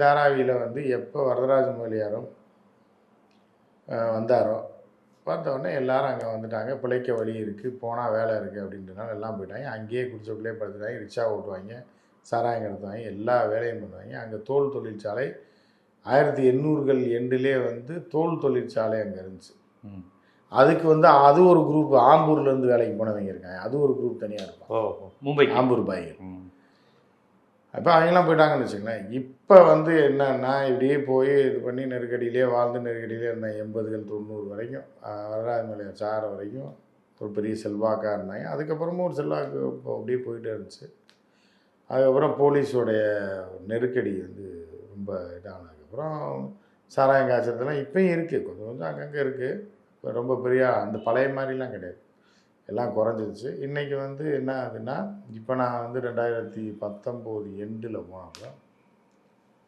தாராவியில் வந்து எப்போ வரதராஜ முதலியாரும் வந்தாரோ பார்த்த உடனே எல்லாரும் அங்கே வந்துட்டாங்க. பிழைக்க வழி இருக்குது போனால் வேலை இருக்குது அப்படின்றனால எல்லாம் போயிட்டாங்க. அங்கேயே குடிச்சக்குள்ளே படுத்துட்டாங்க ரிக்ஷா ஓட்டுவாங்க சாராயம் கடத்துவாங்க எல்லா வேலையும் பண்ணுவாங்க. அங்கே தோல் தொழிற்சாலை ஆயிரத்தி எண்ணூறுகள் எண்டிலே வந்து தோல் தொழிற்சாலை அங்கே இருந்துச்சு. அதுக்கு வந்து அது ஒரு குரூப் ஆம்பூர்லேருந்து வேலைக்கு போனவங்க இருக்காங்க. அது ஒரு குரூப் தனியாக இருப்பாங்க. மும்பைக்கு? ஆம்பூர் பாய்கள். அப்போ அவங்களாம் போயிட்டாங்கன்னு வச்சுக்கோங்களேன். இப்போ வந்து என்னன்னா இப்படியே போய் இது பண்ணி நெருக்கடியிலே வாழ்ந்து நெருக்கடியிலே இருந்தேன் எண்பதுகள் தொண்ணூறு வரைக்கும் ஆஹ் வரராஜ சாரை சார வரைக்கும் ஒரு பெரிய செல்வாக்காக இருந்தாங்க அதுக்கப்புறமும் ஒரு செல்வாக்கு இப்போ அப்படியே போயிட்டே இருந்துச்சு. அதுக்கப்புறம் போலீஸோடைய நெருக்கடி வந்து ரொம்ப இதானதுக்கப்புறம் சாராயம் காய்ச்சறதுலாம் இப்போயும் இருக்குது கொஞ்சம் கொஞ்சம் அங்கங்கே இருக்குது இப்போ ரொம்ப பெரிய அந்த பழைய மாதிரிலாம் கிடையாது. எல்லாம் குறைஞ்சிருச்சு. இன்றைக்கி வந்து என்ன ஆகுதுன்னா இப்போ நான் வந்து ரெண்டாயிரத்தி பத்தொம்போது எண்டில் போனப்போ